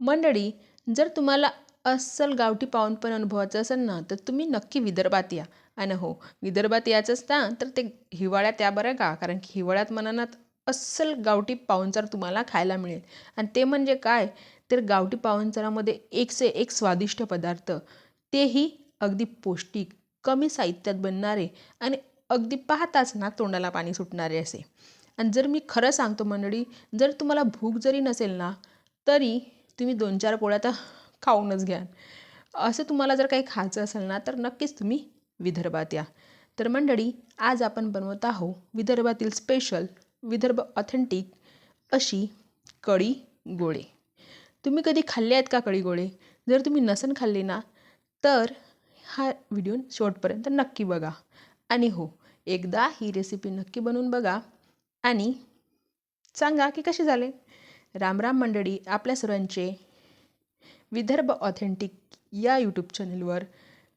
मंडळी जर तुम्हाला अस्सल गावठी पाऊण पण अनुभवायचं असेल ना तर तुम्ही नक्की विदर्भात या. आणि हो विदर्भात यायचंच ना तर ते हिवाळ्यात या बरं का कारण की हिवाळ्यात मनानात अस्सल गावठी पाहुणचार तुम्हाला खायला मिळेल. आणि ते म्हणजे काय? तर गावठी पाहुणचारामध्ये एक से एक स्वादिष्ट पदार्थ. तेही अगदी पौष्टिक कमी साहित्यात बनणारे आणि अगदी पाहताच ना तोंडाला पाणी सुटणारे असे. आणि जर मी खरं सांगतो मंडळी जर तुम्हाला भूक जरी नसेल ना तरी तुम्ही दोन चार पोळ्या तर खाऊनच घ्या. असं तुम्हाला जर काही खायचं असेल ना तर नक्कीच तुम्ही विदर्भात या. तर मंडळी आज आपण बनवत आहो विदर्भातील स्पेशल विदर्भ ऑथेंटिक अशी कळी गोळे. तुम्ही कधी खाल्ले आहेत का कळी गोळे? जर तुम्ही नसन खाल्ले ना तर हा व्हिडिओ शेवटपर्यंत नक्की बघा. आणि हो एकदा ही रेसिपी नक्की बनवून बघा. आणि सांगा की कसे झाले? रामराम मंडळी आपल्या सर्वांचे विदर्भ ऑथेंटिक या यूट्यूब चॅनलवर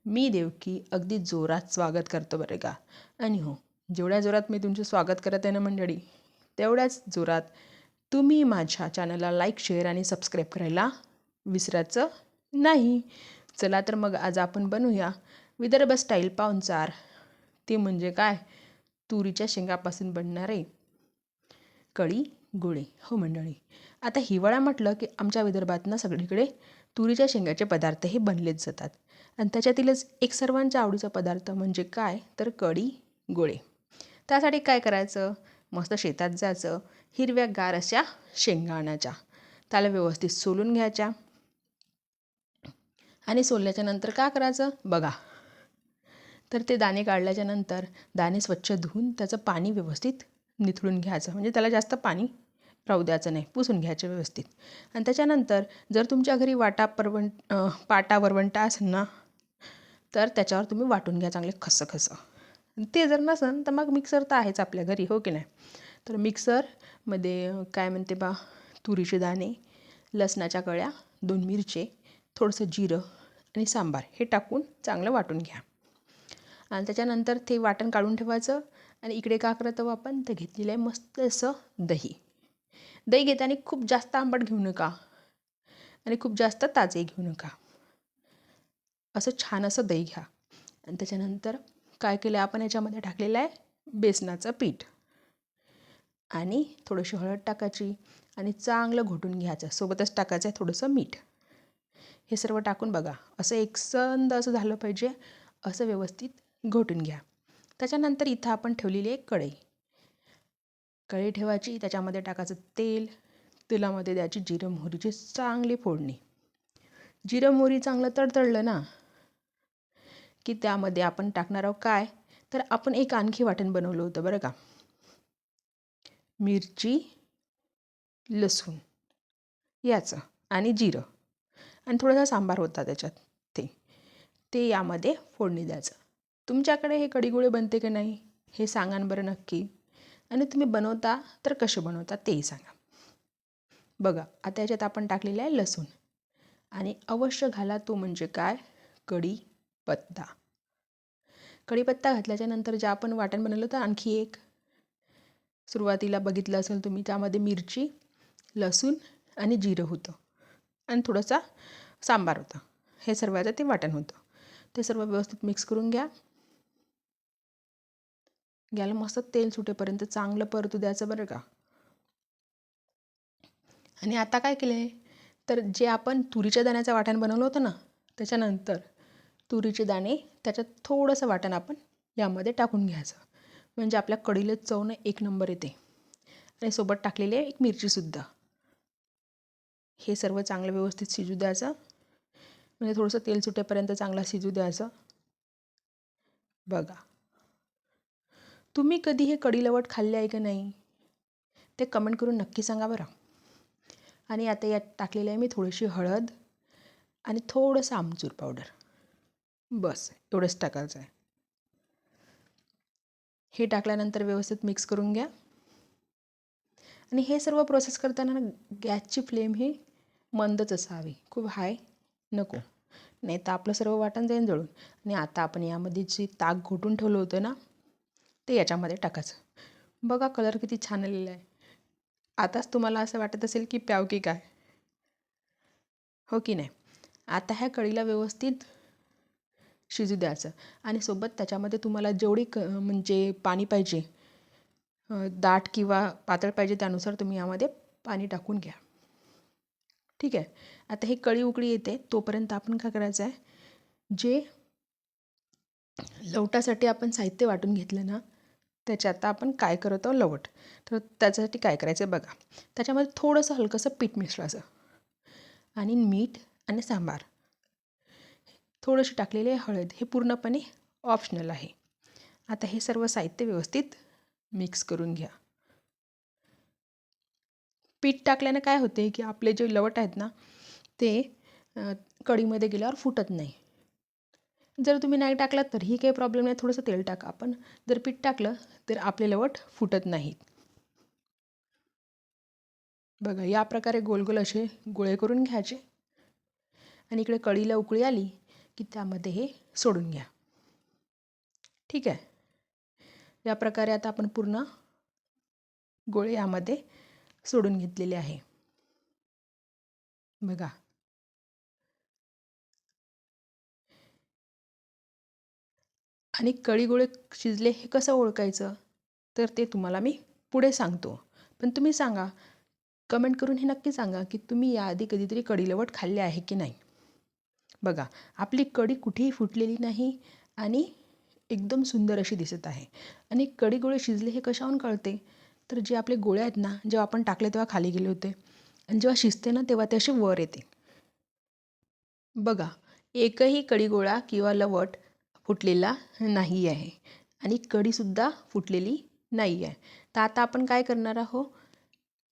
मी देवकी अगदी जोरात स्वागत करतो बरं का. आणि हो जेवढ्या जोरात मी तुमचे स्वागत करत आहे ना मंडळी तेवढ्याच जोरात तुम्ही माझ्या चॅनलला लाईक शेअर आणि सबस्क्राईब करायला विसरायचं नाही. चला तर मग आज आपण बनवूया विदर्भ स्टाईल पाहुणचार. ते म्हणजे काय? तुरीच्या शेंगापासून बनणारे कळी गोळे हो मंडळी. आता हिवाळा म्हटलं की आमच्या विदर्भातनं सगळीकडे तुरीच्या शेंगाचे पदार्थ हे बनलेच जातात. आणि त्याच्यातीलच एक सर्वांच्या आवडीचा पदार्थ म्हणजे काय? तर कढी गोळे. त्यासाठी काय करायचं? मस्त शेतात जायचं. हिरव्या गार अशा शेंगा आणायच्या. त्याला व्यवस्थित सोलून घ्यायच्या. आणि सोलल्याच्या नंतर काय करायचं? बघा. तर ते दाणे काढल्याच्या नंतर दाणे स्वच्छ धुवून त्याचं पाणी व्यवस्थित निथळून घ्यायचं. म्हणजे त्याला जास्त पाणी राहू द्यायचं नाही. पुसून घ्यायचं व्यवस्थित. आणि त्याच्यानंतर जर तुमच्या घरी वाटा परवण पाटा वरवंटा असेल ना तर त्याच्यावर तुम्ही वाटून घ्या चांगले खसं खसं ते जर नसेल तर मग मिक्सर तर आहेच आपल्या घरी हो की नाही? तर मिक्सरमध्ये काय म्हणते बा तुरीचे दाणे लसणाच्या कळ्या दोन मिरचे थोडंसं जिरं आणि सांबार हे टाकून चांगलं वाटून घ्या. आणि त्याच्यानंतर ते वाटण काढून ठेवायचं आणि इकडे का करतो आपण? तर घेतलेलं आहे मस्त असं दही. दही घेताना खूप जास्त आंबट घेऊ नका. आणि खूप जास्त ताजे घेऊ नका. असं छान असं दही घ्या. आणि त्याच्यानंतर काय केलं आपण याच्यामध्ये टाकलेलं आहे? बेसनाचं पीठ. आणि थोडीशी हळद टाकायची आणि चांगलं घोटून घ्यायचं. सोबतच टाकायचं आहे थोडंसं मीठ. हे सर्व टाकून बघा. असं एकसंद असं झालं पाहिजे. असं व्यवस्थित घोटून घ्या. त्याच्यानंतर इथं आपण ठेवलेली एक कढई. कढई ठेवायची त्याच्यामध्ये टाकायचं तेल तेलामध्ये द्यायची जिरं मोहरीची चांगली फोडणी. जिरं मोहरी चांगलं तडतडलं ना की त्यामध्ये आपण टाकणार आहोत काय? तर आपण एक आणखी वाटण बनवलं होतं बरं का. मिरची लसूण याचं आणि जिरं. आणि थोडासा सांबार होता त्याच्यात ते. ते यामध्ये फोडणी द्यायचं. तुमच्याकडे हे कडीगोळे बनते की नाही हे सांगा बरं नक्की. आणि तुम्ही बनवता तर कसे बनवता तेही सांगा. बघा आता याच्यात आपण टाकलेलं आहे लसूण. आणि अवश्य घाला तो म्हणजे काय? कढीपत्ता. कढीपत्ता घातल्याच्या नंतर जे आपण वाटण बनवलं तर आणखी एक. सुरुवातीला बघितलं असेल तुम्ही त्यामध्ये मिरची लसूण आणि जिरं होतं. आणि थोडंसं सांबार होतं. हे सर्वाचं ते वाटण होतं. ते सर्व व्यवस्थित मिक्स करून घ्या. घ्यायला मस्त तेल सुटेपर्यंत चांगलं परतू द्यायचं बरं का. आणि आता काय केलं? आहे तर जे आपण तुरीच्या दाण्याचं वाटण बनवलं होतं ना त्याच्यानंतर तुरीचे दाणे त्याच्यात थोडंसं वाटण आपण यामध्ये टाकून घ्यायचं. म्हणजे आपल्या कढीला चवनं एक नंबर येते. आणि सोबत टाकलेली आहे एक मिरचीसुद्धा हे सर्व चांगलं व्यवस्थित शिजू द्यायचं. म्हणजे थोडंसं तेल सुटेपर्यंत चांगला शिजू द्यायचं. बघा. तुम्ही कधी हे कडीलवट खाल्ले आहे का नाही? ते कमेंट करून नक्की सांगा बरं. आणि आता यात टाकलेलं आहे मी थोडीशी हळद आणि थोडंसं आमचूर पावडर बस एवढंच टाकायचं आहे. हे टाकल्यानंतर व्यवस्थित मिक्स करून घ्या. आणि हे सर्व प्रोसेस करताना गॅसची फ्लेम ही मंदच असावी. खूप हाय नको. नाही तर आपलं सर्व वाटण जाईन जळून. आणि आता आपण यामध्ये जी ताक घोटून ठेवलं होतं ना ते याच्यामध्ये टाकायचं. बघा कलर किती छान आलेला आहे. आताच तुम्हाला असं वाटत असेल की प्याव की काय? हो की नाही? आता ह्या कढीला व्यवस्थित शिजू द्यायचं. आणि सोबत त्याच्यामध्ये तुम्हाला जेवढी क म्हणजे पाणी पाहिजे दाट किंवा पातळ पाहिजे त्यानुसार तुम्ही यामध्ये पाणी टाकून घ्या. ठीक आहे? आता हे कळी उकळी येते तोपर्यंत आपण काय करायचं आहे? जे लवटासाठी आपण साहित्य वाटून घेतलं ना त्याच्यात आता आपण काय करत आहोत? लवट. तर त्याच्यासाठी काय करायचं आहे बघा. त्याच्यामध्ये थोडंसं हलकंसं पीठ मिसळायचं आणि मीठ आणि सांबार. थोडंशी टाकलेले हळद. हे पूर्णपणे ऑप्शनल आहे. आता हे सर्व साहित्य व्यवस्थित मिक्स करून घ्या. पीठ टाकल्यानं काय होते की आपले जे लवट आहेत ना ते कढीमध्ये गेल्यावर फुटत नाही. जर तुम्ही नाही टाकलात तरीही काही प्रॉब्लेम नाही. थोडंसं तेल टाका आपण. जर पीठ टाकलं तर आपले लवट फुटत नाहीत. बघा या प्रकारे गोल गोल असे गोळे करून घ्यायचे. आणि इकडे कळीला उकळी आली की त्यामध्ये हे सोडून घ्या. ठीक आहे? या प्रकारे आता आपण पूर्ण गोळे यामध्ये सोडून घेतलेले आहे. बघा. आणि कळीगोळे शिजले हे कसं ओळखायचं? तर ते तुम्हाला मी पुढे सांगतो. पण तुम्ही सांगा कमेंट करून हे नक्की सांगा की तुम्ही याआधी कधीतरी कढीलवट खाल्ले आहे की नाही? बघा आपली कढी कुठेही फुटलेली नाही आणि एकदम सुंदर अशी दिसत आहे. आणि कढी गोळे शिजले हे कशाहून कळते? तर जे आपले गोळे आहेत ना जेव्हा आपण टाकले तेव्हा खाली गेले होते. आणि जेव्हा शिजते ना तेव्हा ते असे वर येते. बघा एकही कढी गोळा किंवा लवट फुटलेला नाही आहे आणि कढीसुद्धा फुटलेली नाही आहे. तर आता आपण काय करणार आहो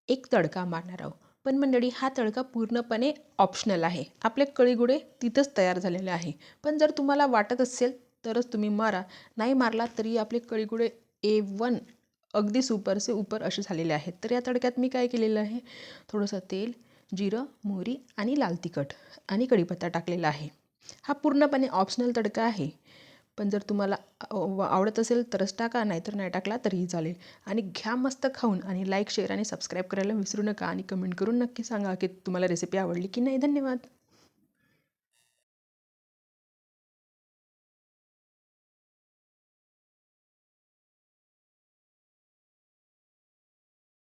एक तडका मारणार आहोत. पण मंडळी हा तडका पूर्णपणे ऑप्शनल आहे. आपले कळीगुडे तिथंच तयार झालेले आहे. पण जर तुम्हाला वाटत असेल तरच तुम्ही मारा. नाही मारला तरी आपले कळीगुडे ए वन अगदी सुपरसे उपर असे झालेले आहेत. तर या तडक्यात मी काय केलेलं आहे? थोडंसं तेल जिरं मोहरी आणि लाल तिखट आणि कढीपत्ता टाकलेला आहे. हा पूर्णपणे ऑप्शनल तडका आहे. पण जर तुम्हाला आवडत असेल तरच टाका नाहीतर नाही टाकला तरीही चालेल. आणि घ्या मस्त खाऊन आणि लाईक शेअर आणि सबस्क्राईब करायला विसरू नका आणि कमेंट करून नक्की सांगा की तुम्हाला रेसिपी आवडली की नाही. धन्यवाद.